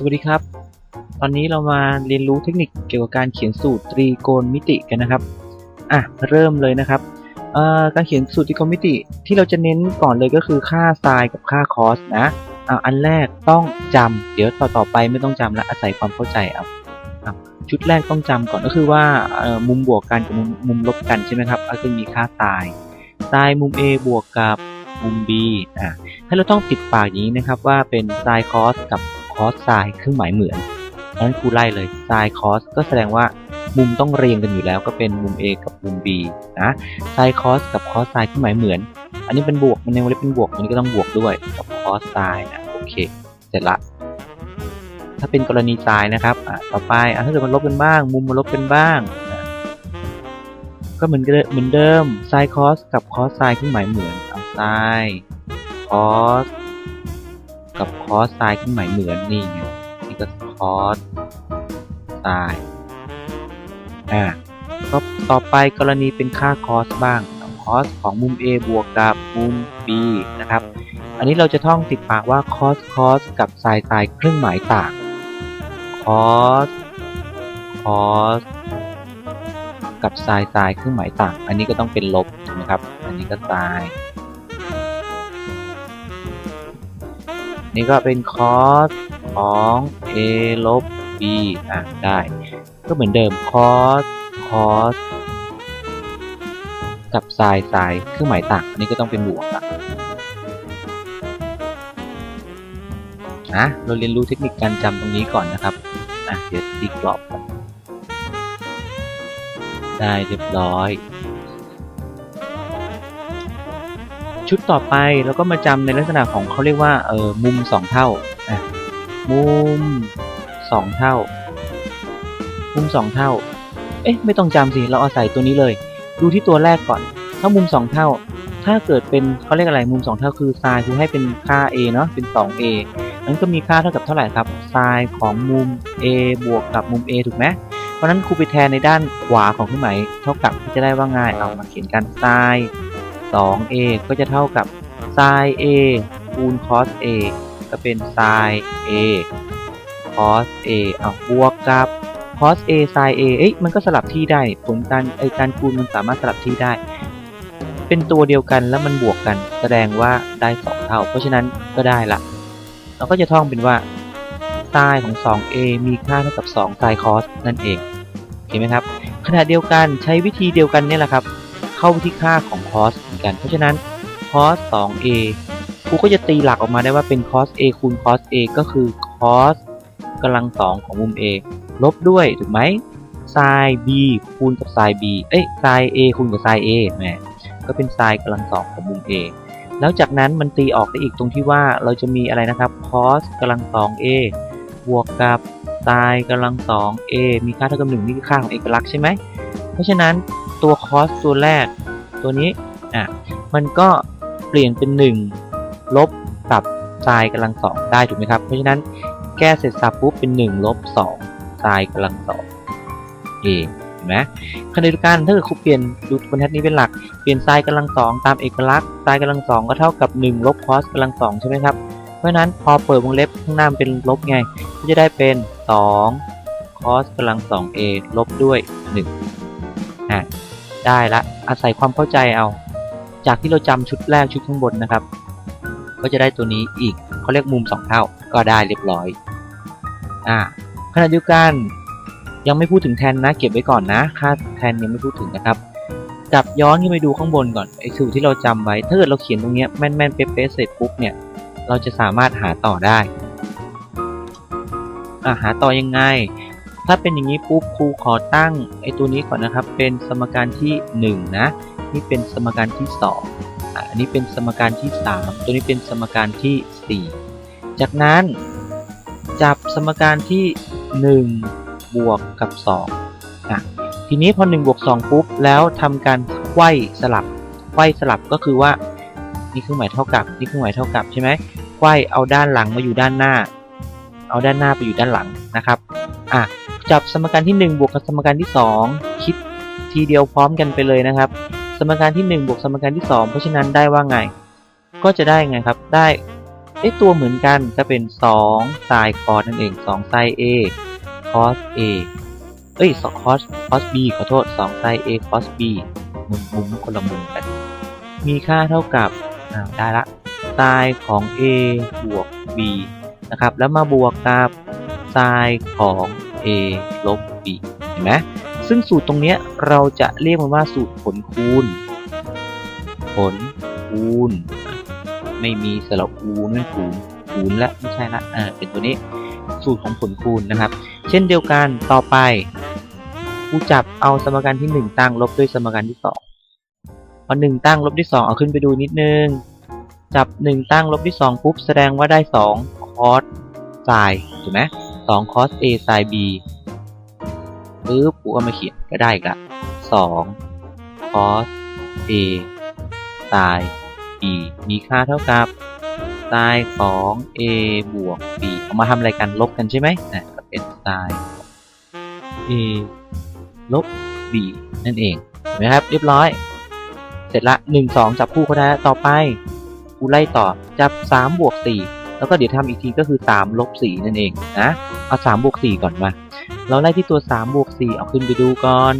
สวัสดีครับ ตอนนี้เรามาเรียนรู้เทคนิคเกี่ยวกับการเขียนสูตรตรีโกณมิติกันนะครับ อะ เริ่มเลยนะครับ การเขียนสูตรตรีโกณมิติที่เราจะเน้นก่อนเลยก็คือค่าไซน์กับค่าคอสนะอะอันแรกต้องจำเดี๋ยวต่อต่อไปไม่ต้องจำละอาศัยความเข้าใจเอาชุดแรกต้องจำก่อนก็คือว่ามุมบวกกันกับมุมมุมลบกันใช่ไหมครับก็จะมีค่าไซน์ไซน์มุม A บวกกับมุม B อะให้เราต้องติดปากอย่างนี้นะครับว่าเป็น sin cos กับ cos sin เครื่องหมายเหมือนเพราะฉะนั้นครูไล่เลย sin cos ก็แสดงว่ามุมต้องเรียงกันอยู่แล้วก็เป็นมุม A กับมุม B นะ sin cos กับ cos sin เครื่องหมายเหมือน อันนี้เป็นบวกมันในวงเล็บเป็นบวกอันนี้ก็ต้องบวกด้วยกับ cos sin นะโอเค เสร็จละ ถ้าเป็นกรณี sin นะครับอะต่อไปอะถ้าเกิดมันลบกันบ้าง มุมมันลบกันบ้างอะก็เหมือนเหมือนเดิม sin cos กับ cos sin เครื่องหมายเหมือนเอา sin cos กับ cos sin เครื่องหมายเหมือนนี่ไงนี่ก็ cos sin อ่าก็ต่อไปกรณีเป็นค่า cos บ้างเอา cos ของมุม A บวกกับมุม B นะครับ อันนี้เราจะท่องติดปากว่า cos cos กับ sin sin เครื่องหมายต่าง cos cos กับ sin sin เครื่องหมายต่าง อันนี้ก็ต้องเป็นลบถูกไหมครับ อันนี้ก็ sin นี่ี่ก็เป็น cos ของ a ลบ b อะได้ ก็เหมือนเดิม cos cos กับ sin sin เครื่องหมายต่างอันนี้ก็ต้องเป็นบวกละนะเราเรียนรู้เทคนิคการจำตรงนี้ก่อนนะครับอะเดี๋ยวตีกรอบได้เรียบร้อย ชุดต่อไปเราก็มาจำในลักษณะของเขาเรียกว่าเออมุมสองเท่าอะมุมสองเท่า มุมสองเท่า เอ๊ะไม่ต้องจำสิเราเอาศัยตัวนี้เลย ดูที่ตัวแรกก่อน ถ้ามุมสองเท่า ถ้าเกิดเป็นเขาเรียกอะไรมุมสองเท่าคือไซน์คือให้เป็นค่า a เนาะเป็น 2a นั้นก็มีค่าเท่ากับเท่าไหร่ครับไซน์ของมุม a บวกกับมุม a ถูกไหมเพราะฉะนั้นครูไปแทนในด้านขวาของเครื่องหมายเท่ากับก็จะได้ว่าง่ายเอามาเขียนกันไซน์ 2a ก็จะเท่ากับ sin a คูณ cos a ก็เป็น sin a cos a เอาบวกกับ cos a sin a เอ้ยมันก็สลับที่ได้ผลการไอการคูณมันสามารถสลับที่ได้ เป็นตัวเดียวกันแล้วมันบวกกัน แสดงว่าได้ 2 เท่า เพราะฉะนั้นก็ได้ละเราก็จะท่องเป็นว่า sin ของ 2a มีค่าเท่ากับ 2 sin cos นั่นเองเห็นไหมครับขณะเดียวกันใช้วิธีเดียวกันนี่แหละครับ เข้าที่ค่าของ cos เหมือนกัน เพราะฉะนั้น cos 2a ครูก็จะตีหลักออกมาได้ว่าเป็น cos a คูณ cos a ก็คือ cos กำลังสองของมุม a ลบด้วยถูกไหม sin b คูณกับ sin b เอ้ย sin a คูณกับ sin a แหมก็เป็น sin กำลังสองของมุม a แล้วจากนั้นมันตีออกได้อีกตรงที่ว่าเราจะมีอะไรนะครับ cos กำลังสอง a บวกกับ sin กำลังสอง a มีค่าเท่ากับหนึ่งนี่คือค่าของเอกลักษณ์ใช่ไหม เพราะฉะนั้น cos ตัวแรก ตัวนี้อะมันก็เปลี่ยนเป็น 1 ลบกับ sin กำลังสองได้ถูกไหมครับ เพราะฉะนั้นแก้เสร็จสับปุ๊บเป็น 1 ลบ2 sin กำลังสอง a เห็นไหมขณะเดียวกันถ้าเกิดครูเปลี่ยนดูบรรทัดนี้เป็นหลัก เปลี่ยน sin กำลังสองตามเอกลักษณ์ sin กำลังสองก็เท่ากับ 1 ลบ cos กำลังสองใช่ไหมครับ เพราะฉะนั้นพอเปิดวงเล็บข้างหน้าเป็นลบไง ก็จะได้เป็น 2 cos กำลังสอง a ลบด้วย1อะ ได้ละ อาศัยความเข้าใจเอา จากที่เราจำชุดแรกชุดข้างบนนะครับ ก็จะได้ตัวนี้อีกเขาเรียกมุม 2 เท่าก็ได้เรียบร้อยอ่าขณะเดียวกันยังไม่พูดถึงแทนนะ เก็บไว้ก่อนนะ ค่าแทนยังไม่พูดถึงนะครับกลับย้อนขึ้นไปดูข้างบนก่อนไอ้สูตรที่เราจำไว้ ถ้าเกิดเราเขียนตรงเนี้ยแม่นๆเป๊ะๆเสร็จปุ๊บเนี่ย เราจะสามารถหาต่อได้อ่าหาต่อยังไง ถ้าเป็นอย่างนี้ปุ๊บครูขอตั้งไอ้ตัวนี้ก่อนนะครับ เป็นสมการที่ 1 นะ นี่เป็นสมการที่ 2อะอันนี้เป็นสมการที่ 3 ตัวนี้เป็นสมการที่ 4 จากนั้น จับสมการที่ 1 บวกกับ2อะทีนี้พอ 1 บวก 2 ปุ๊บ แล้วทำการไขว้สลับไขว้สลับก็คือว่า นี่เครื่องหมายเท่ากับ นี่เครื่องหมายเท่ากับใช่ไหมไขว้เอาด้านหลังมาอยู่ด้านหน้า เอาด้านหน้าไปอยู่ด้านหลังนะครับ อะ จับสมการที่ 1 บวกกับสมการที่ 2 คิดทีเดียวพร้อมกันไปเลยนะครับ สมการที่ 1 บวกสมการที่ 2 เพราะฉะนั้นได้ว่าไง ก็จะได้ไงครับ ได้เอ้ตัวเหมือนกันก็เป็น2ไซน์คอนั่นเอง2ไซน์ A คอส A เอ้ย2คอสคอส B ขอโทษ2ไซน์ A คอส B มุมมุมคนละมุมกัน มีค่าเท่ากับอ่าได้ละไซน์ของ A บวก B นะครับ แล้วมาบวกกับไซน์ของ ลบ B เห็นไหมซึ่งสูตรตรงนี้เราจะเรียกมันว่าสูตรผลคูณ ผลคูณ ไม่มีสระอูนั่นคูณคูณและไม่ใช่ละอ่าเป็นตัวนี้สูตรของผลคูณนะครับ เช่นเดียวกันต่อไปกูจับเอาสมการที่ 1 ตั้งลบด้วยสมการที่2พอ1ตั้งลบด้วย2เอาขึ้นไปดูนิดนึง จับ 1 ตั้งลบด้วย2ปุ๊บแสดงว่าได้2คอสไซถูกไหม 2คอส a ไซน์ b ปึ๊บกูก็มาเขียนก็ได้อีกละ2คอส a ไซน์ b มีค่าเท่ากับไซน์ของ a บวก b เอามาทำอะไรกันลบกันใช่ไหมนะก็เป็นไซน์ a ลบ b นั่นเองเห็นไหมครับ เรียบร้อย เสร็จละ 1 2 จับคู่เขาได้ต่อไป กูไล่ต่อจับ 3 บวก 4 แล้วก็เดี๋ยวทำอีกทีก็คือ3ลบ4นั่นเองนะเอา3บวก4ก่อนมาเราไล่ที่ตัว3บวก4เอาขึ้นไปดูก่อน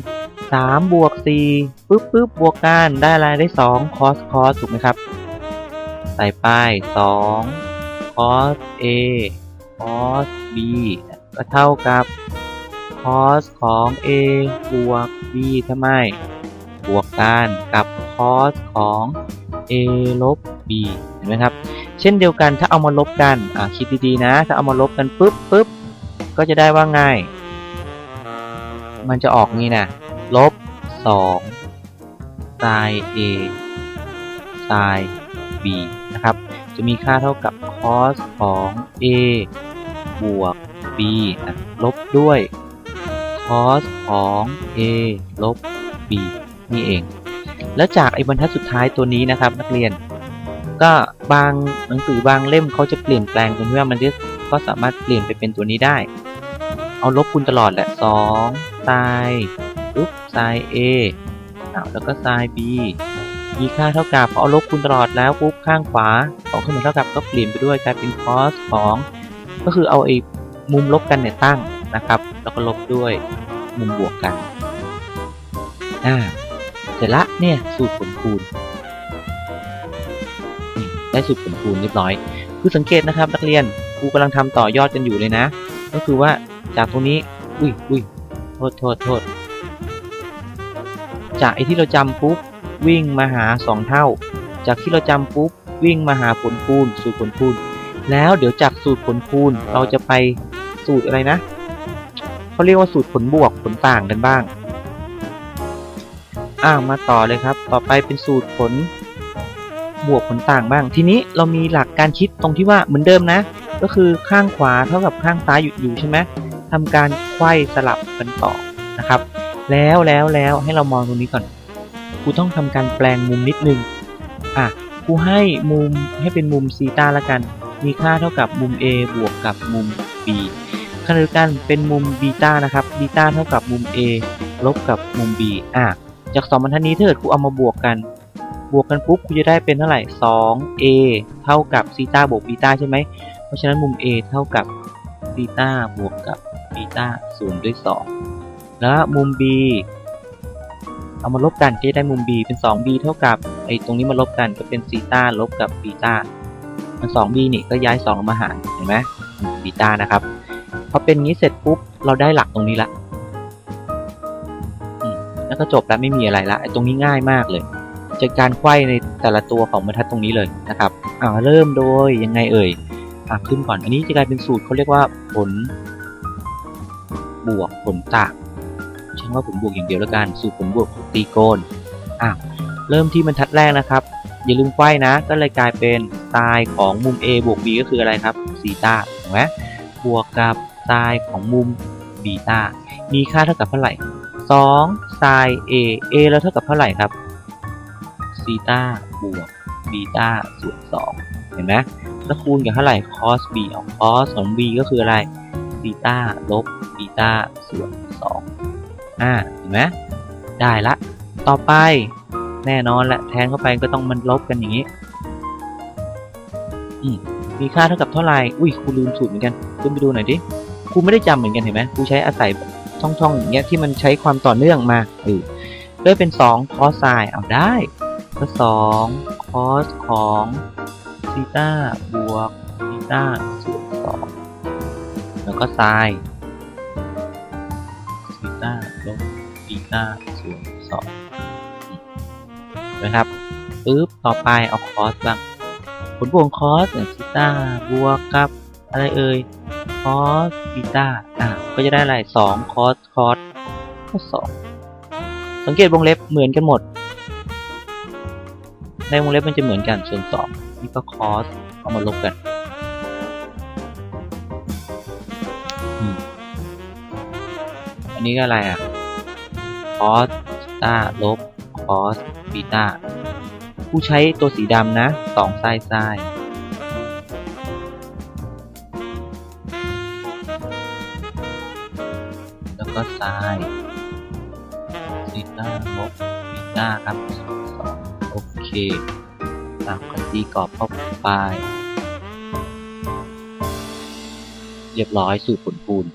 3บวก4ปึ๊บปึ๊บบวกกันได้อะไรได้2คอสคอสถูกไหมครับ ใส่ไป2คอส A คอส B ก็เท่ากับคอสของ A บวก B ทำไม บวกกันกับคอสของ A ลบ B เห็นไหมครับ เช่นเดียวกันถ้าเอามาลบกันอ่าคิดดีๆนะ ถ้าเอามาลบกันปุ๊บปุ๊บก็จะได้ว่าไง มันจะออกงี้นะลบ2 sin A sin B นะครับ จะมีค่าเท่ากับ cos ของ A บวก B นะลบด้วย cos ของ A ลบ B นี่เอง แล้วจากไอ้บรรทัดสุดท้ายตัวนี้นะครับ นักเรียน ก็บางหนังสือบางเล่มเขาจะเปลี่ยนแปลงตรงที่ว่ามันก็สามารถเปลี่ยนไปเป็นตัวนี้ได้ เอาลบคูณตลอดแหละ2 sin ปุ๊บ sin A อ้าวแล้วก็ sin B มีค่าเท่ากับพอเอาลบคูณตลอดแล้วปุ๊บข้างขวาสองขึ้นมาเท่ากับก็เปลี่ยนไปด้วยกลายเป็น cos ของก็คือเอาไอ้มุมลบกันเนี่ยตั้งนะครับ แล้วก็ลบด้วยมุมบวกกันอ่าเสร็จละเนี่ยสูตรผลคูณ ได้สูตรผลคูณเรียบร้อย คือสังเกตนะครับนักเรียนครูกำลังทำต่อยอดกันอยู่เลยนะ ก็คือว่าจากตรงนี้ อุ้ยอุ้ยโทษโทษโทษจากไอ้ที่เราจำปุ๊บวิ่งมาหา 2 เท่า จากที่เราจำปุ๊บวิ่งมาหาผลคูณ สูตรผลคูณ แล้วเดี๋ยวจากสูตรผลคูณเราจะไปสูตรอะไรนะเขาเรียกว่าสูตรผลบวกผลต่างกันบ้างอ่ามาต่อเลยครับ ต่อไปเป็นสูตรผล บวกผลต่างบ้าง ทีนี้เรามีหลักการคิดตรงที่ว่าเหมือนเดิมนะ ก็คือข้างขวาเท่ากับข้างซ้ายอยู่อยู่ใช่ไหมทำการไขว้สลับกันต่อนะครับ แล้วแล้วแล้วให้เรามองตรงนี้ก่อนครูต้องทำการแปลงมุมนิดนึงอะครูให้มุมให้เป็นมุมซีตาละกัน มีค่าเท่ากับมุม A บวกกับมุม B ขณะเดียวกันเป็นมุมบีตานะครับบีตาเท่ากับมุม A ลบกับมุม B อะจากสองบรรทัดนี้ถ้าเกิดครูเอามาบวกกัน บวกกันปุ๊บครูจะได้เป็นเท่าไหร่ 2A เท่ากับซีตาบวกบีตาใช่ไหม เพราะฉะนั้นมุม A เท่ากับซีตาบวกกับบีตาส่วนด้วย 2 แล้วมุม B เอามาลบกันก็จะได้มุม B เป็น 2B เท่ากับไอ้ตรงนี้มาลบกันก็เป็นซีตาลบกับบีตามัน 2B นี่ก็ย้าย2มาหารเห็นไหมบีตานะครับ พอเป็นงี้เสร็จปุ๊บเราได้หลักตรงนี้ละแล้วก็จบแล้วไม่มีอะไรละไอ้ตรงนี้ง่ายมากเลย จากการไขว้ในแต่ละตัวของบรรทัดตรงนี้เลยนะครับอ่าเริ่มโดยยังไงเอ่ยอะขึ้นก่อน อันนี้จะกลายเป็นสูตรเขาเรียกว่าผล บวกผลต่างช่างว่าผลบวกอย่างเดียวแล้วกัน สูตรผลบวกตีโกนอะเริ่มที่บรรทัดแรกนะครับ อย่าลืมไขว้นะ ก็เลยกลายเป็นไซน์ของมุม A บวก B ก็คืออะไรครับซีตาถูกไหมบวกกับไซน์ของมุมบีตามีค่าเท่ากับเท่าไหร่2ไซน์ A A แล้วเท่ากับเท่าไหร่ครับ ซีตาบวกบีตาส่วน2เห็นไหมแล้วคูณกับเท่าไหร่ cos b ออก cos ของ b ก็คืออะไรบีตาลบบีตาส่วน2อ่าเห็นไหมได้ละ ต่อไปแน่นอนแหละแทนเข้าไปก็ต้องมันลบกันอย่างนี้อืมมีค่าเท่ากับเท่าไหร่ อุ้ยครูลืมสูตรเหมือนกันขึ้นไปดูหน่อยดิครูไม่ได้จำเหมือนกันเห็นไหมครูใช้อาศัยช่องๆอย่างเงี้ยที่มันใช้ความต่อเนื่องมาเออด้วยเป็น2คอสไซน์เอาได้ ก็2คอสของซีต้าบวกซีต้าส่วน2แล้วก็ไซน์ซีต้าลบซีต้าส่วน2นะครับปึ๊บต่อไปเอาคอสบ้างผลบวกคอสอย่างซีต้าบวกกับอะไรเอ่ยคอสบีต้าอะก็จะได้อะไรสองคอสคอสก็สองสังเกตวงเล็บเหมือนกันหมด ในวงเล็บมันจะเหมือนกันส่วนสองนี่ก็คอสเอามาลบกันอันนี้ก็อะไรอะคอสตาลบคอสบีตาผู้ใช้ตัวสีดำนะสองไส้ไส้แล้วก็ซ้ายซีต้าลบบีต้าครับ ตามกันตีกรอบเข้าไปเรียบร้อยสูตรผลคูณ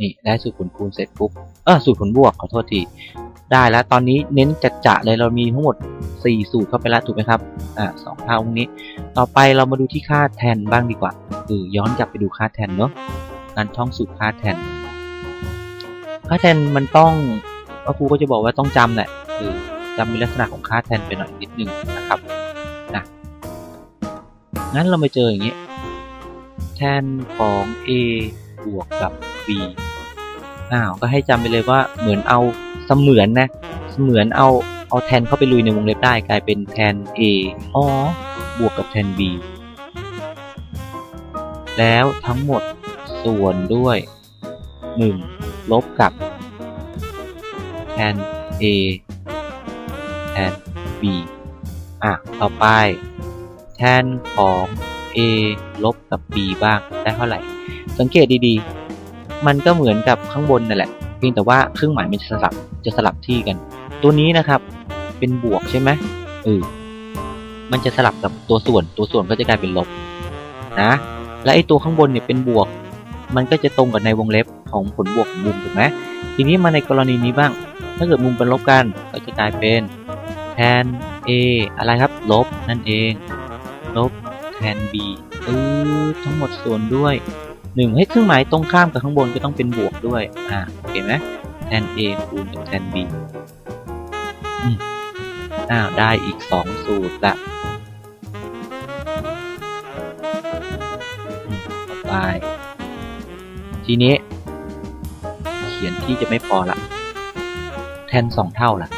นี่ได้สูตรผลคูณเสร็จปุ๊บเออสูตรผลบวกขอโทษทีได้แล้วตอนนี้เน้นจัดจะเลยเรามีทั้งหมด 4 สูตรเข้าไปแล้วถูกไหมครับอ่าสองเท่าตรงนี้ ต่อไปเรามาดูที่ค่าแทนบ้างดีกว่าคือย้อนกลับไปดูค่าแทนเนาะการท่องสูตรค่าแทนค่าแทนมันต้องก็ครูก็จะบอกว่าต้องจำแหละคือ จำมีลักษณะของค่าแทนไปหน่อยนิดนึงนะครับนะงั้นเรามาเจออย่างนี้ แทนของ a บวกกับ b อ้าวก็ให้จำไปเลยว่าเหมือนเอาเสมือนนะเสมือนเอาเอาแทนเข้าไปลุยในวงเล็บได้กลายเป็นแทน a อ๋อบวกกับแทน b แล้วทั้งหมดส่วนด้วย 1 ลบกับแทน a แทน b อะ ต่อไป แทนของ a ลบกับ b บ้างได้เท่าไหร่ สังเกตดีๆ มันก็เหมือนกับข้างบนนั่นแหละ เพียงแต่ว่าเครื่องหมายมันจะสลับจะสลับที่กัน ตัวนี้นะครับ เป็นบวกใช่ไหมเออมันจะสลับกับตัวส่วนตัวส่วนก็จะกลายเป็นลบนะ และไอตัวข้างบนเนี่ยเป็นบวก มันก็จะตรงกับในวงเล็บของผลบวกของมุมถูกไหมทีนี้มาในกรณีนี้บ้าง ถ้าเกิดมุมเป็นลบกันก็จะกลายเป็น แทน a อะไรครับ ลบนั่นเอง ลบแทน b เออทั้งหมดส่วนด้วยหนึ่งให้เครื่องหมายตรงข้ามกับข้างบนก็ต้องเป็นบวกด้วย อ่าโอเคไหมแทน a คูณกับแทน b อ้าว ได้อีกสองสูตรละต่อไป ทีนี้ เขียนที่จะไม่พอละ แทนสองเท่าละ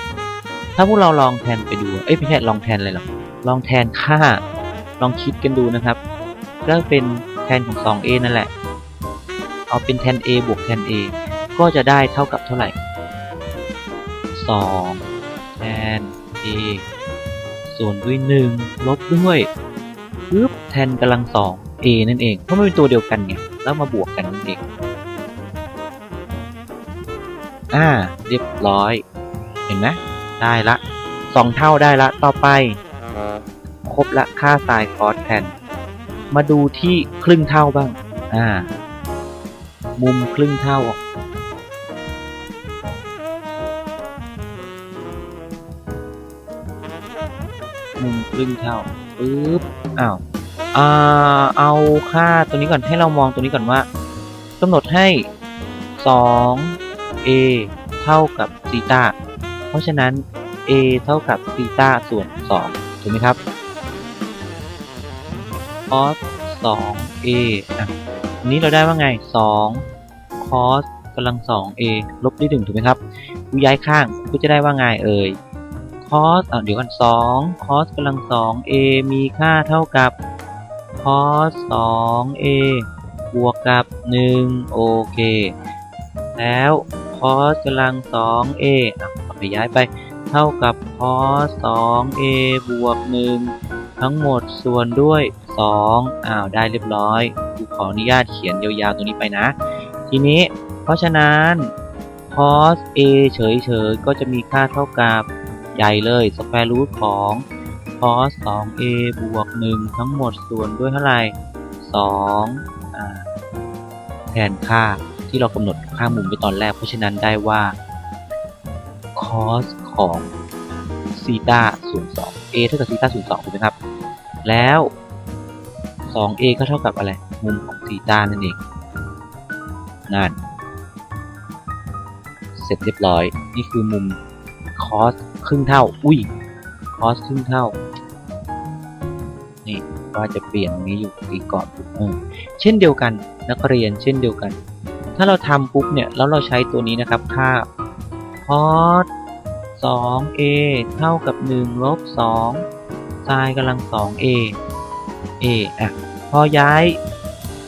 ถ้าพวกเราลองแทนไปดูเอ้ยไม่ใช่ลองแทนเลยหรอลองแทนค่า ลองคิดกันดูนะครับก็เป็นแทนของ 2a นั่นแหละ เอาเป็นแทน a บวกแทน a ก็จะได้เท่ากับเท่าไหร่ 2 แทน a ส่วนด้วย 1 ลบด้วยปึ๊บแทนกำลัง 2 a นั่นเอง เพราะมันเป็นตัวเดียวกันไง แล้วมาบวกกันนั่นเอง อ่า เรียบร้อย เห็นไหม ได้ละสองเท่าได้ละต่อไป ครบละค่าไซน์คอร์สแทนมาดูที่ครึ่งเท่าบ้าง อ่า มุมครึ่งเท่ามุมครึ่งเท่าปึ๊บอ้าวอ่าเอาค่าตัวนี้ก่อนให้เรามองตัวนี้ก่อนว่ากำหนดให้ 2a เท่ากับซีตา ราะฉะนั้น a เท่ากับซีตาส่วน 2 ถูกไหมครับ cos 2a อะอันนี้เราได้ว่าไง 2 cos กำลัง 2a ลบด้วย1ถูกไหมครับกูย้ายข้างกูจะได้ว่าไงเอ่ย cos อะเดี๋ยวกัน2 cos กำลัง 2a มีค่าเท่ากับ cos 2a บวกกับ 1 โอเค แล้ว cos กำลัง 2a อะไปย้ายไป เท่ากับ cos 2a บวก 1 ทั้งหมดส่วนด้วย 2 อ้าว ได้เรียบร้อยกูขออนุญาตเขียนยาวๆ ตรงนี้ไปนะ ทีนี้ เพราะฉะนั้น cos a เฉยๆ ก็จะมีค่าเท่ากับใหญ่เลย square root ของ cos 2a บวก 1 ทั้งหมดส่วนด้วยเท่าไหร่2อ่าแทนค่าที่เรากำหนดค่ามุมไปตอนแรก เพราะฉะนั้นได้ว่า cos ของซีตาส่วน2 a เท่ากับซีตาส่วน2ถูกไหมครับ แล้ว 2a ก็เท่ากับอะไร มุมของซีตานั่นเอง นั่น เสร็จเรียบร้อย นี่คือมุม cos ครึ่งเท่า อุ้ย cos ครึ่งเท่า นี่ว่าจะเปลี่ยนนี้อยู่ตีก่อนเออเช่นเดียวกันนักเรียน เช่นเดียวกัน ถ้าเราทำปุ๊บเนี่ย แล้วเราใช้ตัวนี้นะครับ ค่า cos 2a เท่ากับ 1 ลบ2 sin กำลัง 2a a อะ พอย้าย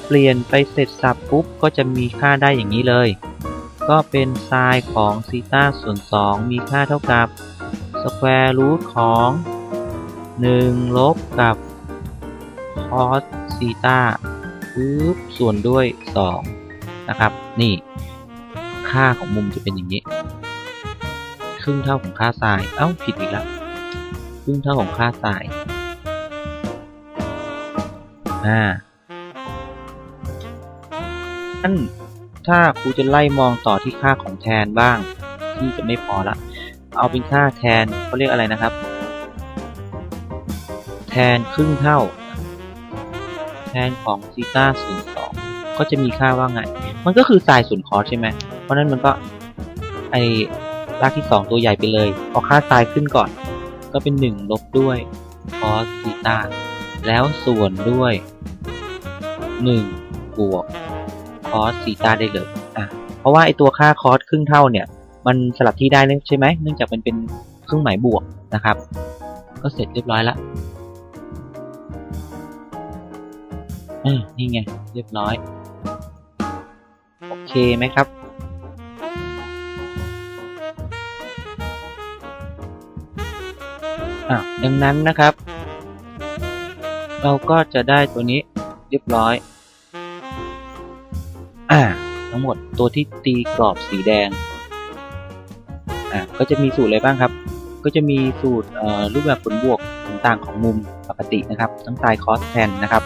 เปลี่ยนไปเสร็จสับปุ๊บ ก็จะมีค่าได้อย่างนี้เลย ก็เป็น sin ของซีต้าส่วน 2 มีค่าเท่ากับ square root ของ 1 ลบกับ cos ซีต้าปุ๊บส่วนด้วย 2 นะครับ นี่ ค่าของมุมจะเป็นอย่างนี้ รึ่งเท่าของค่า sin เอ้าผิดอีกแล้วครึ่งเท่าของค่า sin อ่านั่นถ้าครูจะไล่มองต่อที่ค่าของแทนบ้าง ที่จะไม่พอละ เอาเป็นค่าแทนเขาเรียกอะไรนะครับ แทนครึ่งเท่า แทนของซีต้าส่วนสองก็จะมีค่าว่าไง มันก็คือไซน์ส่วนคอสใช่ไหม เพราะนั้นมันก็ไอ รากที่สองตัวใหญ่ไปเลย เอาค่าไซน์ขึ้นก่อน ก็เป็นหนึ่งลบด้วยคอสซีตาแล้วส่วนด้วยหนึ่งบวกคอสซีตาได้เลยอะเพราะว่าไอตัวค่าคอสครึ่งเท่าเนี่ย มันสลับที่ได้ใช่ไหมเนื่องจากมันเป็นเครื่องหมายบวกนะครับ ก็เสร็จเรียบร้อยละอ่านี่ไง เรียบร้อย โอเคไหมครับ อะดังนั้นนะครับ เราก็จะได้ตัวนี้เรียบร้อย อ่า ทั้งหมดตัวที่ตีกรอบสีแดง อะก็จะมีสูตรอะไรบ้างครับ ก็จะมีสูตรรูปแบบผลบวกต่างๆของมุมปกตินะครับ ทั้งไซน์คอสแทนนะครับ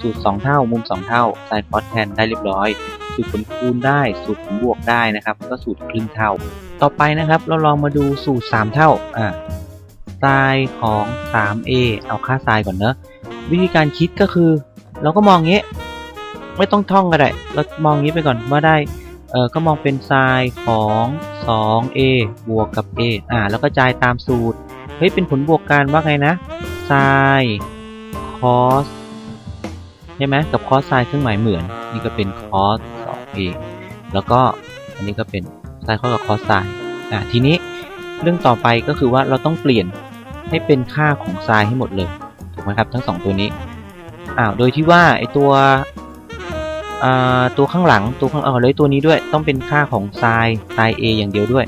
สูตร 2 เท่า มุม 2 เท่าไซน์คอสแทนได้เรียบร้อย สูตรผลคูณได้ สูตรผลบวกได้นะครับแล้วก็สูตรครึ่งเท่า ต่อไปนะครับ เราลองมาดูสูตร 3 เท่า อ่า ไซน์ของ 3a เอาค่าไซน์ก่อนเนอะ วิธีการคิดก็คือ เราก็มองเงี้ไม่ต้องท่องก็ได้ เรามองงี้ไปก่อนว่าได้ เออก็มองเป็นไซน์ของ 2a บวกกับ a อ่า แล้วก็จ่ายตามสูตร เฮ้ย เป็นผลบวกกันว่าไงนะไซน์คอสใช่ไหมกับคอสไซน์เครื่องหมายเหมือน นี่ก็เป็นคอส 2a แล้วก็อันนี้ก็เป็นไซน์คอสกับคอสไซน์อ่าทีนี้เรื่องต่อไปก็คือว่าเราต้องเปลี่ยน ให้เป็นค่าของไซน์ให้หมดเลยถูกไหมครับทั้งสองตัวนี้อ้าวโดยที่ว่าไอตัวตัวข้างหลังตัวข้างเอาเลยตัวนี้ด้วยต้องเป็นค่าของไซน์ไซน์ a อย่างเดียวด้วย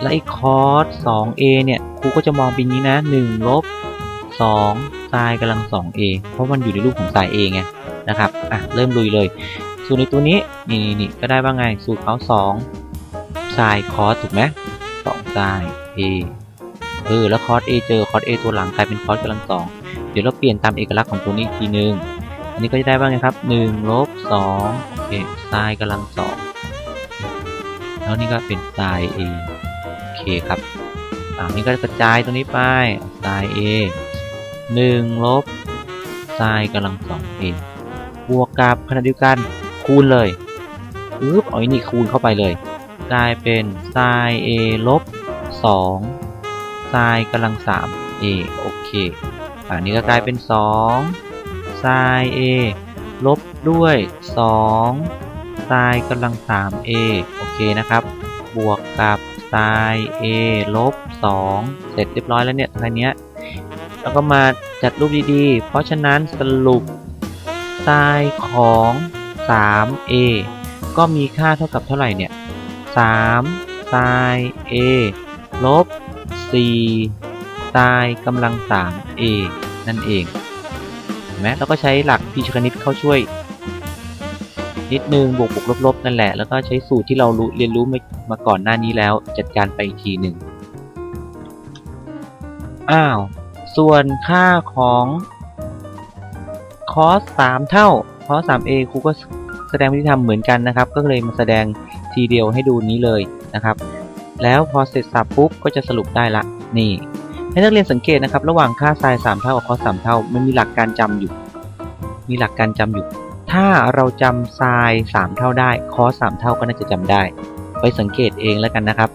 และไอคอร์ส 2a เนี่ยครูก็จะมองเป็นนี้นะ1ลบ2ไซน์กำลัง 2a เพราะมันอยู่ในรูปของไซน์ a ไงนะครับอะเริ่มลุยเลย สูตรในตัวนี้นี่นี่ก็ได้ว่าไง สูตรเขา2ไซน์คอร์สถูกไหม2ไซน์ a เออ แล้วคอส a เจอคอส a ตัวหลังกลายเป็นคอสกำลัง2เดี๋ยวเราเปลี่ยนตามเอกลักษณ์ของตัวนี้อีกทีนึง อันนี้ก็จะได้ว่าไงครับ1ลบ2โอเคไซน์กำลัง2แล้วนี่ก็เป็นไซน์ a โอเคครับอ่านี่ก็กระจายตรงนี้ไปไซน์ a 1ลบไซน์กำลัง 2a บวกกับขณะเดียวกันคูณเลยปึ๊บเอาอันนี้คูณเข้าไปเลย กลายเป็นไซน์ a ลบ2 ไซน์กำลัง 3a โอเคอันนี้ก็กลายเป็น2ไซน์ a ลบด้วย2ไซน์กำลัง 3a โอเคนะครับ บวกกับไซน์ a ลบ2เสร็จเรียบร้อยแล้วเนี่ยทีเนี้ยแล้วก็มาจัดรูปดีๆ เพราะฉะนั้นสรุปไซน์ของ 3a ก็มีค่าเท่ากับเท่าไหร่เนี่ย3ไซน์ a ลบ 4ไซน์กำลัง 3a นั่นเองเห็นไหมเราก็ใช้หลักพีชคณิตเข้าช่วย นิดนึงบวกบวกลบลบนั่นแหละ แล้วก็ใช้สูตรที่เรารู้เรียนรู้มามาก่อนหน้านี้แล้ว จัดการไปอีกทีหนึ่งอ้าว ส่วนค่าของคอสสามเท่าคอสสามเอครูก็แสดงวิธีทำเหมือนกันนะครับ ก็เลยมาแสดงทีเดียวให้ดูนี้เลยนะครับ แล้วพอเสร็จสับปุ๊บก็จะสรุปได้ละ นี่ ให้นักเรียนสังเกตนะครับ ระหว่างค่าไซน์สามเท่ากับคอสสามเท่า มันมีหลักการจำอยู่ มีหลักการจำอยู่ ถ้าเราจำไซน์สามเท่าได้ คอสสามเท่าก็น่าจะจำได้ ไปสังเกตเองแล้วกันนะครับ